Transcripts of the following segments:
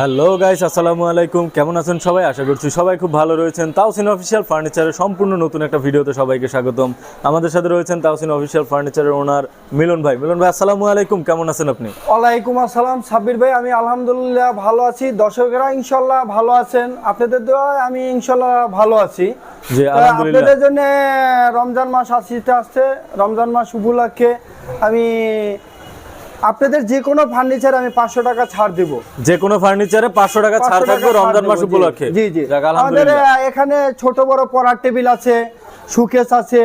Hello guys আসসালামু আলাইকুম। কেমন আছেন সবাই? আশা করছি সবাই খুব ভালো রয়েছেন। তাওসিন অফিসিয়াল ফার্নিচারের সম্পূর্ণ নতুন একটা ভিডিওতে সবাইকে স্বাগতম। আমাদের সাথে রয়েছেন তাওসিন অফিসিয়াল ফার্নিচারের ওনার মিলন ভাই। মিলন ভাই আসসালামু আলাইকুম। কেমন আছেন আপনি? ওয়ালাইকুম আসসালাম সাব্বির ভাই। আমি আলহামদুলিল্লাহ ভালো আছি। দর্শকেরা ইনশাল্লাহ ভালো আছেন। আপনাদের দোয়ায় আমি ইনশাল্লাহ ভালো আছি। জি আলহামদুলিল্লাহ। আপনাদের জন্য রমজান মাস আসতে আসছে। রমজান মাস উপলক্ষে আমি আপনাদের যে কোনো ফার্নিচার আমি পাঁচশো টাকা ছাড় দিব। যে কোনো ফার্নিচারে পাঁচশো টাকা ছাড় 500 থাকবে রমজান মাস উপলক্ষে। জি জি। আমাদের এখানে ছোট বড় পড়ার টেবিল আছে সুকেস আছে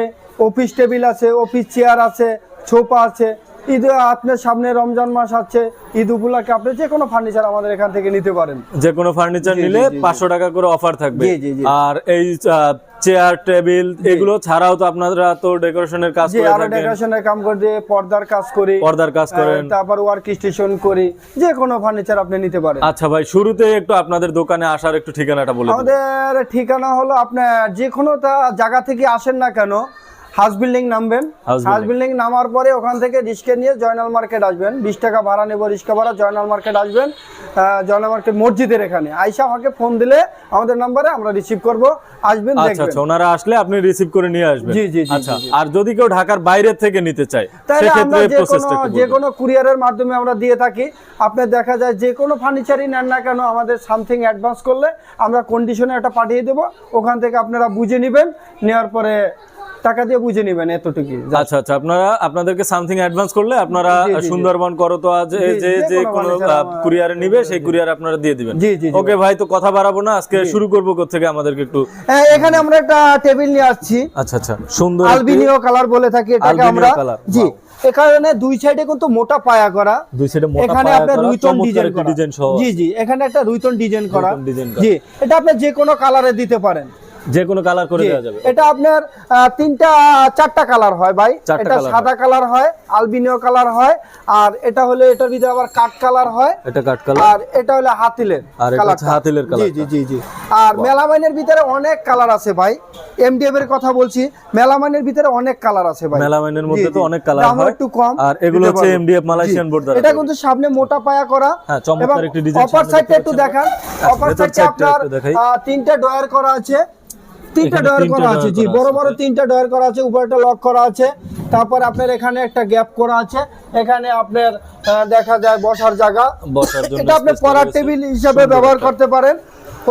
অফিস টেবিল আছে অফিস চেয়ার আছে ছোপা আছে। ঈদ আপনার সামনে রমজান মাস আছে ঈদ উপলক্ষে আপনি যে কোনো ফার্নিচার আমাদের এখান থেকে নিতে পারেন। যে কোনো ফার্নিচার নিলে। পাঁচশো টাকা করে অফার থাকবে। আর এই চেয়ার টেবিল এগুলো ছাড়াও তো আপনারা তো ডেকোরেশনের কাজ করে থাকেন। ডেকোরেশনের কাম করে দিয়ে পর্দার কাজ করি পর্দার কাজ করেন। তারপর ওয়ার্ক স্টেশন করি যে কোনো ফার্নিচার আপনি নিতে পারেন। আচ্ছা ভাই শুরুতে একটু আপনাদের দোকানে আসার একটু ঠিকানাটা বলুন দিন। আমাদের ঠিকানা হলো আপনার যে কোনো জায়গা থেকে আসেন না কেন হাউস বিল্ডিং নামবেন। হাউস বিল্ডিং নামার পরে ওখান থেকে রিস্কে নিয়ে জয়নাল মার্কেট আসবেন। বিশ টাকা ভাড়া নেব রিস্কা ভাড়া জয়নাল মার্কেট আসবেন। জয়নাল মার্কেট মসজিদের এখানে। আইসা আমাকে ফোন দিলে আমাদের নাম্বারে আমরা রিসিভ করব। আসবেন আচ্ছা আচ্ছা ওনারা আসলে আপনি রিসিভ করে নিয়ে আসবেন। জি, জি, আচ্ছা। আর যদি কেউ ঢাকার বাইরে থেকে নিতে চায় তাহলে আমরা সেক্ষেত্রে যে প্রসেসটা কোনো যে কোনো কুরিয়ারের মাধ্যমে আমরা দিয়ে থাকি। আপনার দেখা যায় যে কোনো ফার্নিচারই নেন না কেন আমাদের সামথিং অ্যাডভান্স করলে আমরা কন্ডিশনে একটা পাঠিয়ে দেবো। ওখান থেকে আপনারা বুঝে নেবেন। নেওয়ার পরে টাকা দিয়ে বুঝে নেবেন এতটুকুই আচ্ছা আচ্ছা আপনারা আপনাদেরকে সামথিং অ্যাডভান্স করলে আপনারা। সুন্দরবন করতোয়া যে জি, যে যে কোনো কুরিয়ারে নিবে সেই কুরিয়ার আপনারা দিয়ে দিবেন। ওকে ভাই তো কথা বাড়াবো না আজকে শুরু করব থেকে আমাদেরকে একটু? হ্যাঁ, এখানে আমরা একটা টেবিল নিয়ে আসছি। আচ্ছা আচ্ছা সুন্দর আলবিনিও কালার বলে থাকি এটাকে আমরা। জি এখানে দুই সাইডে কিন্তু মোটা পায়া করা। দুই সাইডে মোটা এখানে আপনার রুইতন ডিজাইন করা। জি জি এখানে একটা রুইতন ডিজাইন করা। রুইতন ডিজাইন করা। জি এটা আপনি যে কোনো কালারে দিতে পারেন। যে কোনো কালার করে দেওয়া যাবে। এটা আপনার তিনটা চারটা কালার হয় ভাই। এটা সাদা কালার হয় আলবিনিও কালার হয় আর এটা হলে এটার ভিতরে আবার কাঠ কালার হয়। এটা কাট কালার আর এটা হলে হাতিলের আর এটা হাতিলের জি কালারটা। জি জি জি। আর মেলামাইনের ভিতরে অনেক কালার আছে ভাই। এমডিএফ এর কথা বলছি। মেলামাইনের ভিতরে অনেক কালার আছে ভাই। মেলামাইনের মধ্যে তো অনেক কালার হয়। একটু কম। আর এগুলো হচ্ছে এমডিএফ মালয়েশিয়ান। বোর্ড এটা কিন্তু সামনে মোটা পায়া করা। হ্যাঁ, চমৎকার একটি design অপার সাইডটা একটু। দেখান। আচ্ছা, অপার ভেতর সাইডে আপনার তিনটা ডয়ার করা আছে। তিনটা ডয়ার করা আছে জি বড় বড় তিনটা ডয়ার করা আছে উপরটা লক করা আছে তারপর আপনার এখানে একটা গ্যাপ করা আছে এখানে আপনার দেখা যায় বসার জায়গা। বসার জন্য এটা আপনি পড়ার টেবিল হিসাবে ব্যবহার করতে পারেন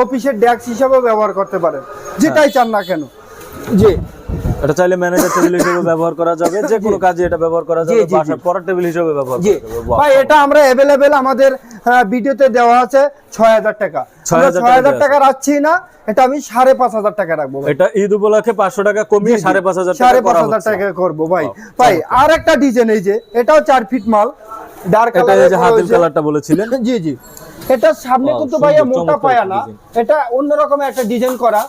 অফিসের ডেস্ক হিসাবে ব্যবহার করতে পারেন যেটাই চান না কেন। জি। এটা চাইলে ম্যানেজার টেবিল হিসেবে ব্যবহার করা যাবে যে কোনো কাজে এটা ব্যবহার করা যাবে বাসার পড়ার টেবিল হিসেবে ব্যবহার করা যাবে। ভাই এটা আমরা অ্যাভেলেবেল আমাদের ভিডিওতে দেওয়া আছে ছয় হাজার টাকা। 6,000 টাকা রাখছি না এটা আমি সাড়ে পাঁচ হাজার টাকা রাখব এটা ঈদ উপলক্ষে পাঁচশো টাকা কমিয়ে সাড়ে পাঁচ হাজার সাড়ে টাকা পাঁচ করা হাজার হচ্ছে। টাকা করব ভাই। ভাই আর একটা ডিজাইন এই যে এটাও চার ফিট মাল। ডার্ক এটা এই যে হাতের কালারটা বলেছিলেন। জি জি। এটা সামনে কিন্তু সুন্দর, ভাইয়া মোটা পায়া না এটা অন্যরকম একটা ডিজাইন করা।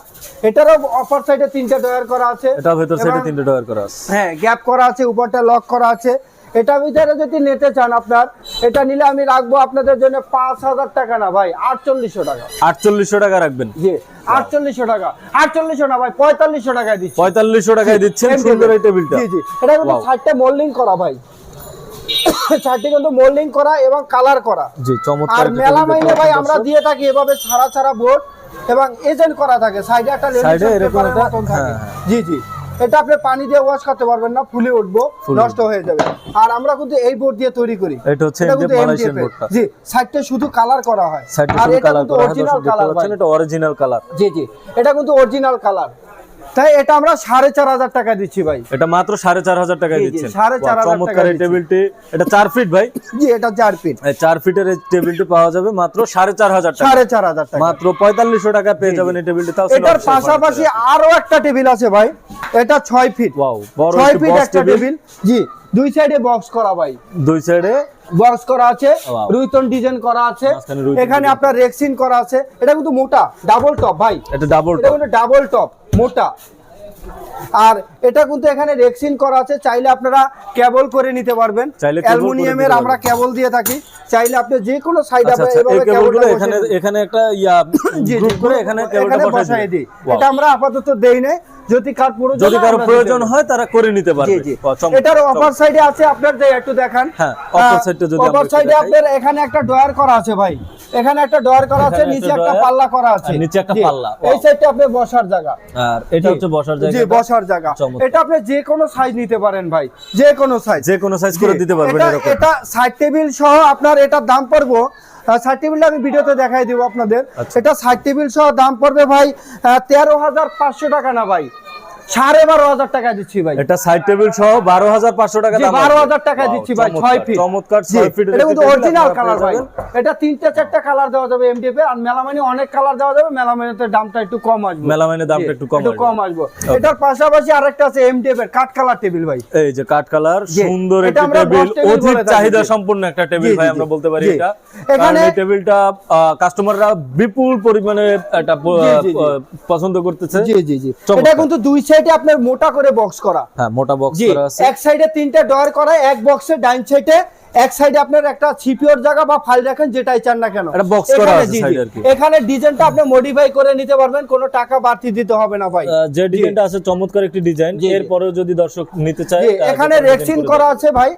এটারও অপার সাইডে তিনটা ডয়ার করা আছে। এটা ভেতর সাইডে তিনটে ডয়ার করা আছে। হ্যাঁ গ্যাপ করা আছে উপরটা লক করা আছে। এটা ভিতরে যদি নিতে চান আপনার এটা নিলে আমি রাখব আপনাদের জন্য পাঁচ হাজার টাকা না ভাই আটচল্লিশশো টাকা। আটচল্লিশশো টাকা রাখবেন। জি আটচল্লিশশো টাকা। আটচল্লিশশো না ভাই পঁয়তাল্লিশশো টাকায় দিচ্ছি। পঁয়তাল্লিশশো টাকায় দিচ্ছেন সুন্দর এই টেবিলটা জি জি এটা কিন্তু. সাইডটা মোল্ডিং করা ভাই। সাইডটা কিন্তু মোল্ডিং করা এবং কালার করা। জি চমৎকার আর একটা মেলা মাইনে ভাই আমরা দিয়ে থাকি এভাবে ছাড়া ছাড়া বোর্ড এবং এজেন্ট করা থাকে। সাইডে একটা একটা- থাকে। হ্যাঁ, জি জি। এটা আপনি পানি দিয়ে ওয়াশ করতে পারবেন না ফুলে উঠবো নষ্ট হয়ে যাবে। আর আমরা কিন্তু এই বোর্ড দিয়ে তৈরি করি। এটা হচ্ছে মালয়েশিয়ান বোর্ডটা জি সাইডটা শুধু কালার করা হয়। সাইডে আর শুধু এটা কালার কিন্তু করা হয় অরিজিনাল কালার এটা অরিজিনাল কালার জি জি। এটা কিন্তু অরিজিনাল কালার তাই এটা আমরা সাড়ে চার হাজার টাকা দিচ্ছি ভাই। এটা মাত্র সাড়ে চার হাজার জি, দিচ্ছেন। সাড়ে চার চমৎকার টাকা এই। টেবিলটি। এটা চার ফিট ভাই? জি এটা চার ফিট। চার ফিটের এই টেবিলটি পাওয়া যাবে মাত্র সাড়ে চার হাজার টাকা। সাড়ে চার হাজার টাকা। মাত্র পঁয়তাল্লিশশো টাকা পেয়ে যাবেন এই টেবিলটি তাও এটার পাশাপাশি আরও একটা টেবিল আছে ভাই এটা ছয় ফিট। ওয়াও বড় ছয় ফিট একটা টেবিল। জি দুই সাইডে বক্স করা ভাই। দুই সাইডে? বক্স করা আছে. রুইতন ডিজাইন করা আছে এখানে আপনার রেক্সিন করা আছে। এটা কিন্তু মোটা ডাবল টপ ভাই। এটা ডাবল এটা ডাবল টপ মোটা। আর এটা কিন্তু এখানে রেক্সিন করা আছে চাইলে আপনারা কেবল করে নিতে পারবেন। অ্যালুমিনিয়ামের আমরা কেবল দিয়ে থাকি। চাইলে আপনি যে কোনো সাইড আপ এভাবে এই কেবলগুলো এখানে এখানে একটা ইয়া গ্রুপ করে এখানে কেবলটা বসাই দিই। এটা আমরা আপাতত দেই নাই। যদি কার প্রয়োজন যদি হয় কারও প্রয়োজন হয় তারা করে নিতে পারবে। এটার চমৎকার। সাইডে আছে আপনার যে একটু দেখান। হ্যাঁ, upper side টা যদি একটু সাইডে। আপনার এখানে একটা ডয়ার করা আছে ভাই। এখানে একটা ডয়ার করা আছে নিচে একটা পাল্লা করা আছে। নিচে একটা পাল্লা, এই. সাইডটা আপনি বসার জায়গা। আর এটা হচ্ছে বসার জায়গা। জি বসার জায়গা। এটা আপনি যে কোনো সাইজ নিতে পারেন ভাই। যে কোনো সাইজ যে কোনো সাইজ করে দিতে পারবেন এটা এটা সাইড টেবিল সহ আপনার এটার দাম পড়ব সাইড টেবিলটা আমি ভিডিওতে দেখাই দিব আপনাদের। সেটা এটা সাইড টেবিল সহ দাম পড়বে ভাই তেরো হাজার পাঁচশো টাকা না ভাই। সাড়ে বারো হাজার টাকা দিচ্ছি ভাই। এটা সাইড টেবিল সহ বারো হাজার পাঁচশো টাকা বারো হাজার টাকা দিচ্ছি ভাই ছয় ফিট চমৎকার ছয় ফিট এটা কিন্তু অরিজিনাল কালার ভাই। এটা তিনটা চারটা কালার দেওয়া যাবে এমডিএফ আর মেলামাইনে অনেক কালার দেওয়া যাবে মেলামাইনেতে দামটা একটু কম আসবে। মেলামাইনের দামটা একটু কম আসবে। কম আসবে। এটার পাশাপাশি আরেকটা আছে এমডিএফ এর কাঠ কালার টেবিল ভাই। এই যে কাঠ কালার সুন্দর এটা টেবিল অধিক চাহিদা সম্পূর্ণ একটা টেবিল ভাই আমরা বলতে পারি জি। এটা। এখানে- টেবিলটা কাস্টমাররা বিপুল পরিমাণে এটা পছন্দ করতেছে। জি জি জি। এটা কিন্তু দুই সাইডে আপনার মোটা করে বক্স করা। হ্যাঁ মোটা বক্স করা আছে। এক সাইডে তিনটা ডয়ার করা এক বক্সে ডাইন সাইডে এক সাইডে আপনার একটা সিপিওর জায়গা বা ফাইল রাখেন যেটাই চান না কেন। একটা box করা এখানে- আছে। এ আর কি। এখানে ডিজাইনটা আপনি মডিফাই করে নিতে পারবেন কোনো টাকা বাড়তি দিতে হবে না ভাই। যে ডিজাইনটা আছে চমৎকার একটি ডিজাইন। এরপরেও যদি দর্শক নিতে চায় এখানে রেক্সিন করা আছে ভাই।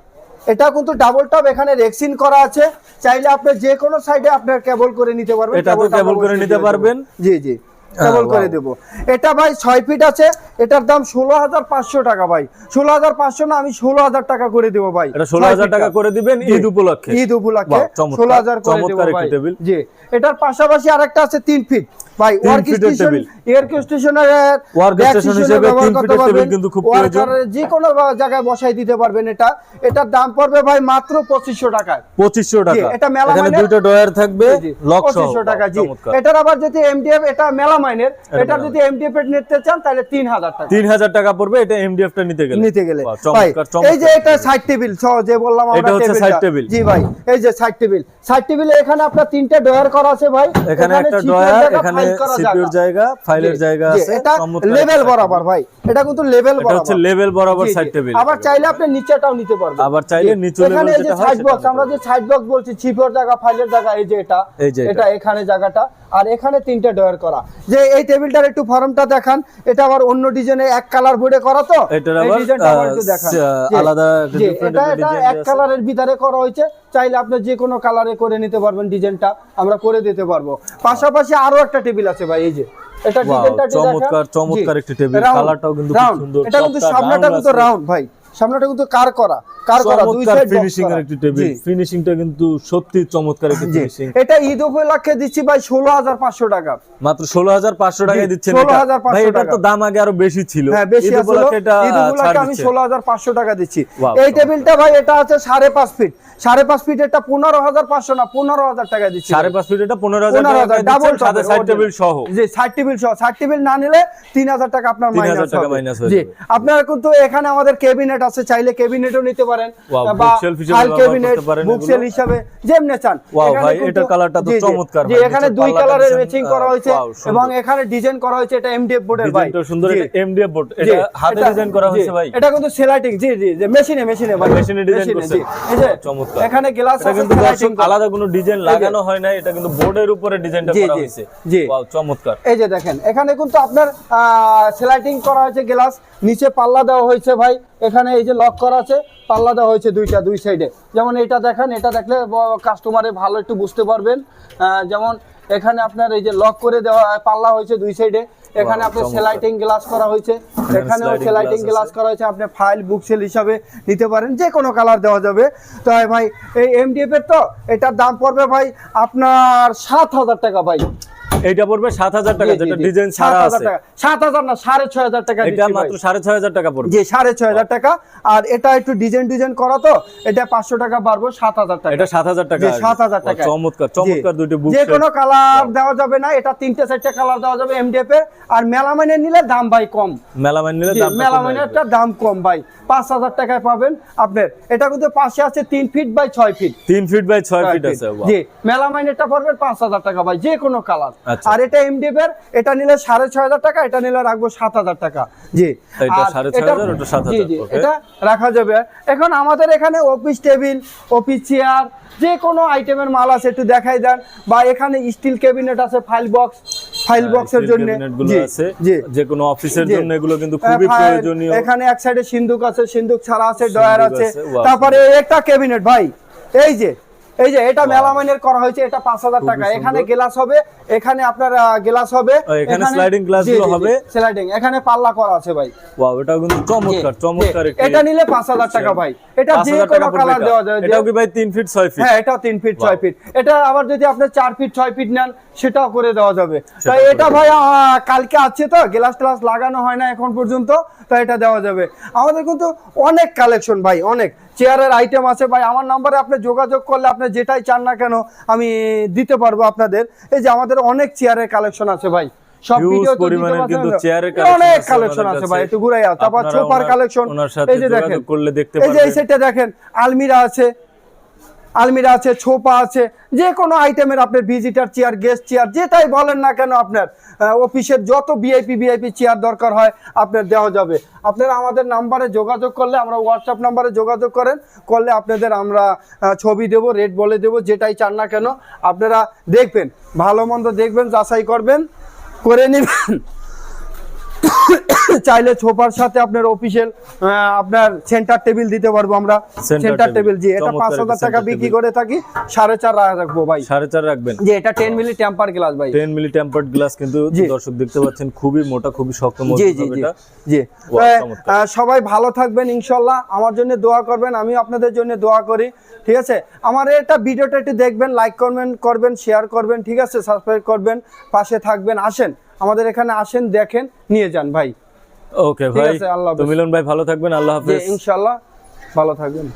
এটা কিন্তু ডাবল টপ এখানে রেক্সিন করা আছে। চাইলে আপনি যে কোনো সাইডে আপনার কেবল করে নিতে পারবেন এটা তো কেবল করে নিতে পারবেন। জি জি। কেবল করে দেব। এটা ভাই ছয় ফিট আছে এটার দাম ষোলো হাজার পাঁচশো টাকা ভাই। ষোলো হাজার পাঁচশো না আমি ষোলো হাজার টাকা করে দেবো ভাই। ষোলো হাজার টাকা করে দিবেন ঈদ উপলক্ষে। ঈদ উপলক্ষে ষোলো হাজার করে দেবো। জি। এটার পাশাপাশি আরেকটা আছে তিন ফিট ভাই ওয়ার্ক স্টেশন টেবিল। স্টেশনের Work station হিসেবে তিন ফিটের টেবিল কিন্তু খুব প্রয়োজন। যে কোনো জায়গায় বসাই দিতে পারবেন এটা। এটার দাম পড়বে ভাই মাত্র টাকা। এটা মেলা ডয়ার থাকবে লক 2500 টাকা জি। এটার আবার যদি এমডিএফ এটা মেলামাইনের এটা যদি এমডিএফ এর নিতে চান তাহলে তিন হাজার টাকা। তিন হাজার টাকা পড়বে এটা এমডিএফ টা নিতে গেলে। নিতে গেলে। এই যে এটা সাইড টেবিল যে বললাম আমরা এটা হচ্ছে side table। জি ভাই এই যে সাইড টেবিল সাইড টেবিলে এখানে আপনার তিনটে ডয়ার করা আছে ভাই। এখানে একটা ডয়ার এখানে সিপিউর জায়গা। ফাইলের জায়গা আছে এটা লেভেল বরাবর ভাই এটা কিন্তু লেভেল এটা বরাবর। হচ্ছে লেভেল বরাবর। সাইড টেবিল আবার চাইলে আপনি নিচেটাও নিতে পারবেন। আবার চাইলে। নিচু এখানে এই যে সাইড বক্স আমরা যে সাইড বক্স বলছি চিপের জায়গা ফাইলের জায়গা এই যে এটা। এটা এখানে জায়গাটা। আর এখানে তিনটে ডয়ার করা। যে এই টেবিলটার একটু ফর্মটা দেখান। এটা আবার অন্য ডিজাইনে এক কালার বোর্ডে করা তো? এটার আবার, আলাদা এটা এটা এক কালারের ভিতরে করা হয়েছে। চাইলে আপনি যে কোনো কালারে করে নিতে পারবেন ডিজাইনটা। আমরা করে দিতে পারব। পাশাপাশি আরও একটা টেবিল আছে ভাই এই যে। এটা ডিজাইনটা চমৎকার, চমৎকার একটি টেবিল। কালারটাও কিন্তু খুব সুন্দর, এটা কিন্তু সামনেটা কিন্তু রাউন্ড ভাই। সামনেটা কিন্তু কার করা? কার করা? দুই সাইড ফিনিশিং এর একটি টেবিল ফিনিশিংটা কিন্তু সত্যি চমৎকার একটি ফিনিশিং এটা ঈদ উপলক্ষে দিচ্ছি ভাই ষোলো হাজার পাঁচশো টাকা। মাত্র ষোলো হাজার পাঁচশো টাকায় দিচ্ছেন 16,500 ভাই এটার তো দাম আগে আরও বেশি ছিল। হ্যাঁ বেশি ঈদ উপলক্ষে এটা ঈদ উপলক্ষে আমি দিচ্ছে। ষোলো হাজার পাঁচশো টাকা দিচ্ছি। এই টেবিলটা ভাই এটা আছে সাড়ে পাঁচ ফিট সাড়ে পাঁচ ফিট এটা পনেরো হাজার পাঁচশো না পনেরো হাজার টাকা দিচ্ছি। সাড়ে পাঁচ ফিট এটা পনেরো হাজার পনেরো হাজার টাকা ডাবল সাথে সাইড টেবিল সহ। জি সাইড টেবিল সহ। সাইড টেবিল না নিলে তিন হাজার টাকা আপনার মাইনাস হয়ে জি আপনারা কিন্তু এখানে আমাদের ক্যাবিনেট আছে চাইলে ক্যাবিনেটও নিতে পারেন বা ফাইল ক্যাবিনেট বুকসেল হিসাবে যেমনি চান। ভাই, এটার কালারটা তো চমৎকার জি এখানে দুই কালারের ম্যাচিং করা হয়েছে এবং এখানে ডিজাইন করা হয়েছে এটা এমডিএফ বোর্ডের ভাই। ডিজাইনটা সুন্দর এটা এমডিএফ বোর্ড এটা হাতে ডিজাইন করা হয়েছে ভাই। এটা কিন্তু সেলাইটিং জি জি জি মেশিনে মেশিনে ভাই। মেশিনে ডিজাইন করছে যে চমৎকার। এখানে গ্লাস আছে কিন্তু দর্শক আলাদা কোনো ডিজাইন লাগানো হয় না এটা কিন্তু বোর্ডের উপরে ডিজাইনটা করা হয়েছে। জি। ওয়াও চমৎকার। এই যে দেখেন এখানে কিন্তু আপনার সেলাইটিং করা হয়েছে গ্লাস নিচে পাল্লা দেওয়া হয়েছে ভাই। এখানে এই যে লক করা আছে পাল্লা দেওয়া হয়েছে দুইটা দুই সাইডে যেমন এটা দেখেন এটা দেখলে কাস্টমারে ভালো একটু বুঝতে পারবেন। যেমন এখানে আপনার এই যে লক করে দেওয়া পাল্লা হয়েছে দুই সাইডে এখানে আপনার সেলাইটিং গ্লাস করা হয়েছে। এখানেও সেলাইটিং গ্লাস করা হয়েছে। আপনি ফাইল বুক সেল হিসাবে নিতে পারেন যে কোনো কালার দেওয়া যাবে। তো ভাই এই এমডিএফ এর তো এটার দাম পড়বে ভাই আপনার সাত হাজার টাকা ভাই। এইটা পড়বে সাত হাজার টাকা জি, জি, যেটা ডিজাইন 7,000 ছাড়া আছে। টাকা। 7,000 না সাড়ে ছয় হাজার টাকা এটা মাত্র সাড়ে ছয় হাজার টাকা পড়বে। জি সাড়ে ছয় হাজার টাকা। আর এটা একটু ডিজাইন ডিজাইন করা তো এটা পাঁচশো টাকা বাড়বো সাত হাজার টাকা। এটা সাত হাজার টাকা জি, আসবে। 7,000 টাকা। চমৎকার চমৎকার দুইটা বুক যে কোনো কালার দেওয়া যাবে না এটা তিনটে চারটে কালার দেওয়া যাবে এমডিএফ এর। আর মেলামাইনে নিলে দাম ভাই কম। মেলামাইন নিলে কমে মেলামাইনেরটা দাম কম ভাই। পাঁচ হাজার টাকায় পাবেন আপনার। এটা কিন্তু পাশে আছে তিন ফিট বাই ছয় ফিট আসবে। তিন ফিট বাই ছয় ফিট আছে। জি মেলামাইনেরটা পড়বে পাঁচ হাজার টাকা ভাই যে কোনো কালার। আর এটা এমডিএফ এর এটা নিলে সাড়ে ছয় হাজার টাকা এটা নিলে রাখব সাত হাজার টাকা। জি। জি জি এটা রাখা যাবে। এখন আমাদের এখানে অফিস টেবিল অফিস চেয়ার যে কোনো আইটেমের মাল আছে একটু দেখাই দেন। বা এখানে স্টিল ক্যাবিনেট আছে ফাইল বক্স ফাইল বক্সের জন্য। যে কোনো অফিসের জন্য এগুলো কিন্তু খুবই হ্যাঁ, প্রয়োজনীয়। এখানে এক সাইডে সিন্ধুক আছে সিন্ধুক ছাড়া আছে ডয়ার আছে আছে, তারপরে একটা ক্যাবিনেট ভাই। এই যে এই যে এটা মেলামাইনের করা হয়েছে এটা পাঁচ হাজার খুবই টাকা। এখানে গ্লাস হবে এখানে আপনার গ্লাস হবে এখানে sliding glass গুলো হবে। স্লাইডিং এখানে পাল্লা করা আছে ভাই। ওয়াও এটাও কিন্তু চমৎকার চমৎকার এটা নিলে পাঁচ হাজার টাকা ভাই। এটা যে 5000 কোনো কালার দেওয়া এটাও কি ভাই 3 ফিট 6 ফিট হ্যাঁ তিন ফিট ছয় ফিট এটা আবার যদি আপনি চার ফিট ছয় ফিট নেন সেটাও করে দেওয়া যাবে। তাই এটা ভাই কালকে আছে তো গ্লাস ট্লাস লাগানো হয় না এখন পর্যন্ত তাই এটা দেওয়া যাবে। আমাদের কিন্তু অনেক কালেকশন ভাই অনেক। চেয়ারের আইটেম আছে ভাই আমার নাম্বারে আপনি যোগাযোগ করলে আপনি যেটাই চান না কেন আমি দিতে পারব আপনাদের। এই যে আমাদের অনেক চেয়ারের কালেকশন আছে ভাই। সব ভিডিও কিন্তু চেয়ারের অনেক কালেকশন আছে ভাই। একটু তারপর সোফার কালেকশন এই যে দেখেন। করলে দেখতে এই যে এই সেটটা দেখেন আলমিরা আছে আলমিরা আছে, ছোপা আছে যে কোনো আইটেমের আপনার ভিজিটার চেয়ার গেস্ট চেয়ার যেটাই বলেন না কেন আপনার অফিসের যত ভিআইপি ভিআইপি চেয়ার দরকার হয়, আপনার দেওয়া যাবে। আপনারা আমাদের নাম্বারে যোগাযোগ করলে, আমরা হোয়াটসঅ্যাপ নাম্বারে যোগাযোগ করেন, করলে আপনাদের আমরা ছবি দেব রেট বলে দেব, যেটাই চান না কেন, আপনারা দেখবেন, ভালো মন্দ দেখবেন, যাচাই করবেন, করে নেবেন। চাইলে ছোপার সাথে আপনার অফিসিয়াল আপনার সেন্টার টেবিল দিতে পারব আমরা। সেন্টার টেবিল জি এটা পাঁচ হাজার টাকা বিক্রি করে থাকি সাড়ে চার রাখব ভাই। সাড়ে চার রাখবেন। যে এটা টেন মিলি টেম্পার গ্লাস ভাই। 10 মিলি টেম্পার্ড গ্লাস কিন্তু দর্শক দেখতে পাচ্ছেন খুবই মোটা খুবই শক্ত জি জি জি জি। সবাই ভালো থাকবেন ইনশাল্লাহ। আমার জন্য দোয়া করবেন আমি আপনাদের জন্য দোয়া করি ঠিক আছে? আমার এটা ভিডিওটা একটু দেখবেন লাইক করবেন করবেন শেয়ার করবেন ঠিক আছে? সাবস্ক্রাইব করবেন পাশে থাকবেন আসেন। আমাদের এখানে আসেন দেখেন নিয়ে যান ভাই। ওকে ভাই। আল্লাহ মিলন ভাই ভালো থাকবেন আল্লাহ হাফিজ হাফেজ। ইনশাল্লাহ ভালো থাকবেন।